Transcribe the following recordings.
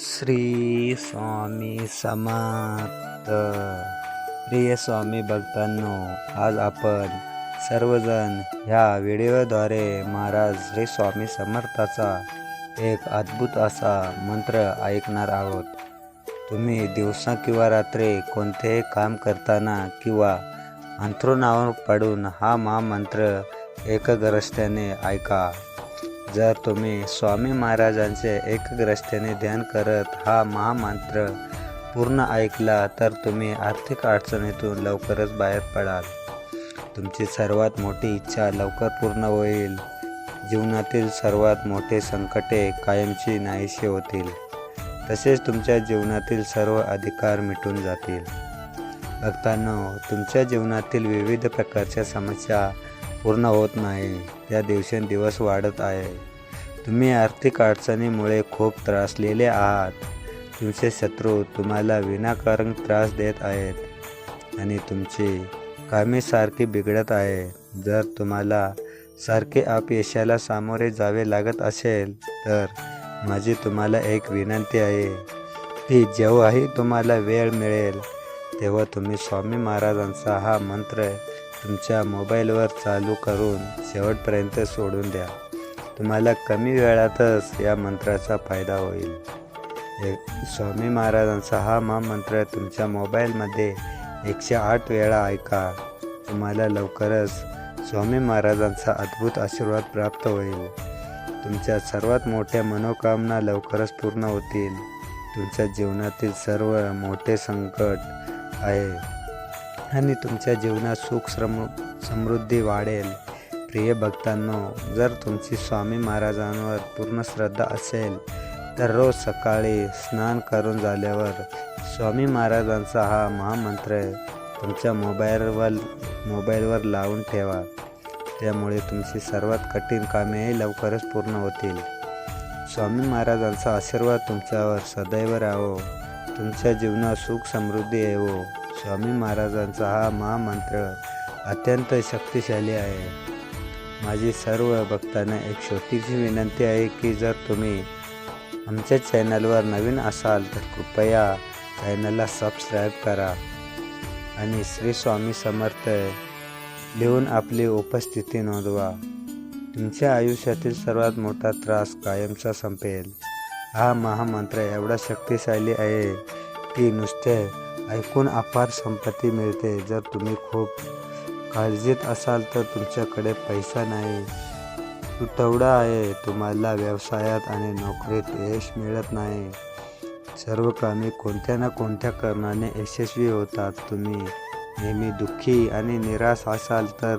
श्री स्वामी समर्थ प्रिय स्वामी भक्तांनो आज आपण सर्वजण ह्या व्हिडिओद्वारे महाराज श्री स्वामी समर्थाचा एक अद्भुत असा मंत्र ऐकणार आहोत. तुम्ही दिवसा किंवा रात्री कोणतेही काम करताना किंवा अंथरुणावर पडून हा महामंत्र एकग्रस्त्याने ऐका. जर तुम्ही स्वामी महाराजांचे एकग्रस्तेने ध्यान करत हा महामंत्र पूर्ण ऐकला तर तुम्ही आर्थिक अडचणीतून लवकरच बाहेर पडाल. तुमची सर्वात मोठी इच्छा लवकर पूर्ण होईल. जीवनातील सर्वात मोठे संकटे कायमची नाहीशी होतील. तसेच तुमच्या जीवनातील सर्व अधिकार मिटून जातील. भक्तांनो तुमच्या जीवनातील विविध प्रकारच्या समस्या पूर्ण होत नाही. त्या दिवसेंदिवस वाढत आहे. तुम्ही आर्थिक अडचणीमुळे खूप त्रासलेले आहात. तुमचे शत्रू तुम्हाला विनाकारण त्रास देत आहेत आणि तुमची कामे सारखी बिघडत आहे. जर तुम्हाला सारखे अपयशाला सामोरे जावे लागत असेल तर माझी तुम्हाला एक विनंती आहे. की जेव्हाही तुम्हाला वेळ मिळेल तेव्हा तुम्ही स्वामी महाराजांचा हा मंत्र तुमच्या मोबाईलवर चालू करून शेवटपर्यंत सोडून द्या. तुम्हाला कमी वेळातच या मंत्राचा फायदा होईल. हे स्वामी महाराजांचा हा महामंत्र तुमच्या मोबाईलमध्ये एकशे आठ वेळा ऐका. तुम्हाला लवकरच स्वामी महाराजांचा अद्भुत आशीर्वाद प्राप्त होईल. तुमच्या सर्वात मोठ्या मनोकामना लवकरच पूर्ण होतील. तुमच्या जीवनातील सर्व मोठे संकट आहे. आणि तुमच्या जीवनात सुख श्रम समृद्धी वाढेल. प्रिय भक्तांनो जर तुमची स्वामी महाराजांवर पूर्ण श्रद्धा असेल तर रोज सकाळी स्नान करून झाल्यावर स्वामी महाराजांचा हा महामंत्र तुमच्या मोबाईलवर मोबाईलवर लावून ठेवा. त्यामुळे तुमची सर्वात कठीण कामेही लवकरच पूर्ण होतील. स्वामी महाराजांचा आशीर्वाद तुमच्यावर सदैव राहो. तुमच्या जीवनात सुख समृद्धी येवो. स्वामी महाराजांचा हा महामंत्र अत्यंत शक्तिशाली आहे. माझी सर्व भक्तांना एक छोटीशी विनंती आहे की जर तुम्ही आमच्या चॅनलवर नवीन असाल तर कृपया चॅनलला सबस्क्राईब करा आणि श्री स्वामी समर्थ लिहून आपली उपस्थिती नोंदवा. तुमच्या आयुष्यातील सर्वात मोठा त्रास कायमचा संपेल. हा महामंत्र एवढा शक्तिशाली आहे की नुसते ऐकून अपार संपत्ती मिळते. जर तुम्ही खूप काळजीत असाल तर तुमच्याकडे पैसा नाही. तुटवडा आहे. तुम्हाला व्यवसायात आणि नोकरीत यश मिळत नाही. सर्व कामे कोणत्या ना कोणत्या कारणाने यशस्वी होतात. तुम्ही नेहमी दुःखी आणि निराश असाल तर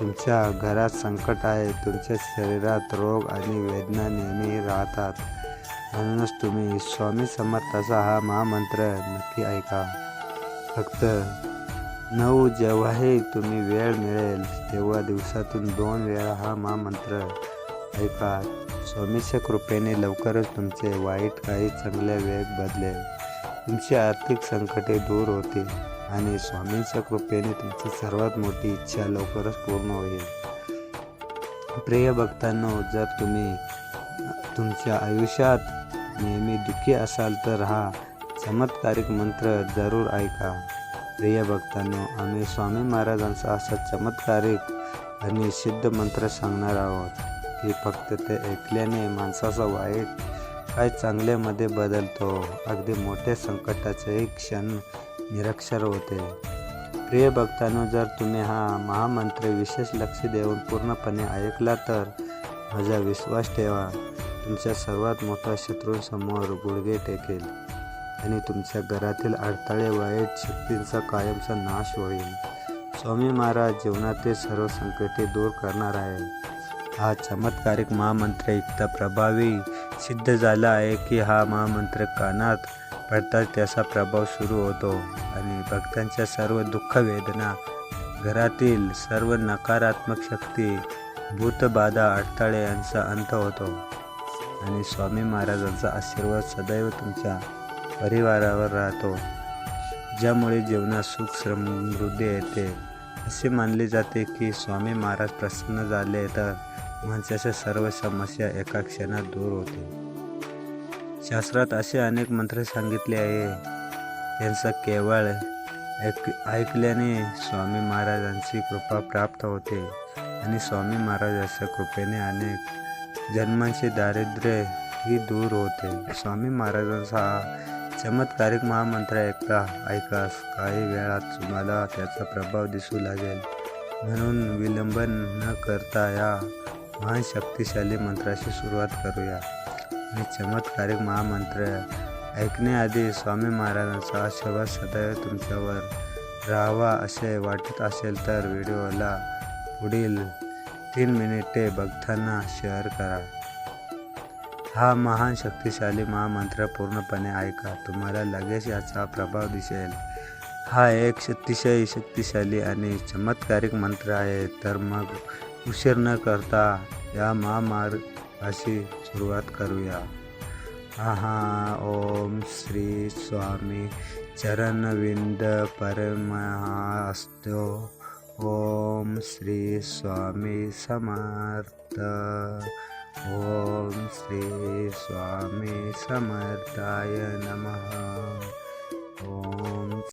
तुमच्या घरात संकट आहे. तुमच्या शरीरात रोग आणि वेदना नेहमी राहतात. म्हणूनच तुम्ही स्वामी समर्थाचा हा महामंत्र नक्की ऐका। फक्त नऊ जेव्हाही तुम्ही वेळ मिळेल तेव्हा दिवसातून दोन वेळा हा महामंत्र ऐका. स्वामीच्या कृपेने लवकरच तुमचे वाईट काही चांगले वेग बदलेल तुमची आर्थिक संकटे दूर होतील आणि स्वामींच्या कृपेने तुमची सर्वात मोठी इच्छा लवकरच पूर्ण होईल. प्रिय भक्तांनो जर तुम्ही तुमच्या आयुष्यात नेहमी दुःखी असाल तर हा चमत्कारिक मंत्र जरूर ऐका. प्रिय भक्तांनो आम्ही स्वामी महाराजांचा असा चमत्कारिक आणि सिद्ध मंत्र सांगणार आहोत की फक्त ते ऐकल्याने माणसाचा वाईट काय चांगल्यामध्ये बदलतो अगदी मोठ्या संकटाचे क्षण निरक्षर होते. प्रिय भक्तांनो जर तुम्ही हा महामंत्र विशेष लक्ष देऊन पूर्णपणे ऐकला तर माझा विश्वास ठेवा. तुमच्या सर्वात मोठा शत्रूंसमोर गुडघे टेकेल आणि तुमच्या घरातील अडथळे वाईट शक्तींचा कायमचा नाश होईल. स्वामी महाराज जीवनातील सर्व संकटे दूर करणार आहे हा चमत्कारिक महामंत्र इतका प्रभावी सिद्ध झाला आहे की हा महामंत्र कानात पडताच त्याचा प्रभाव सुरू होतो आणि भक्तांच्या सर्व दुःख वेदना घरातील सर्व नकारात्मक शक्ती भूतबाधा अडथळे यांचा अंत होतो. आणि स्वामी महाराजांचा आशीर्वाद सदैव तुमच्या परिवारावर राहतो. ज्यामुळे जीवनात सुख समृद्धी येते. असे मानले जाते की स्वामी महाराज प्रसन्न झाले तर माणसाच्या सर्व समस्या एका क्षणात दूर होते शास्त्रात असे अनेक मंत्र सांगितले आहे. त्यांचा केवळ ऐक ऐकल्याने स्वामी महाराजांची कृपा प्राप्त होते आणि स्वामी महाराजांच्या कृपेने अनेक जन्माचे दारिद्र्य ही दूर होते. स्वामी महाराजांचा हा चमत्कारिक महामंत्र ऐका ऐकास काही वेळात तुम्हाला त्याचा प्रभाव दिसू लागेल. म्हणून विलंबन न करता या महान शक्तिशाली मंत्राची सुरुवात करूया. आणि चमत्कारिक महामंत्र ऐकण्याआधी स्वामी महाराजांचा आशीर्वाद सदैव तुमच्यावर राहावा असे वाटत असेल तर व्हिडिओला पुढील तीन मिनिटे बघताना शेअर करा. हा महान शक्तिशाली महामंत्र पूर्णपणे ऐका. तुम्हाला लगेच याचा प्रभाव दिसेल. हा एक अतिशय शक्तिशाली आणि चमत्कारिक मंत्र आहे. तर मग उशीर न करता या महामार्गाशी सुरुवात करूया. आहा ओम श्री स्वामी चरणविंद परमस्तु श्री स्वामी समर्थ। ओम श्री स्वामी समर्थाय नमः। ओम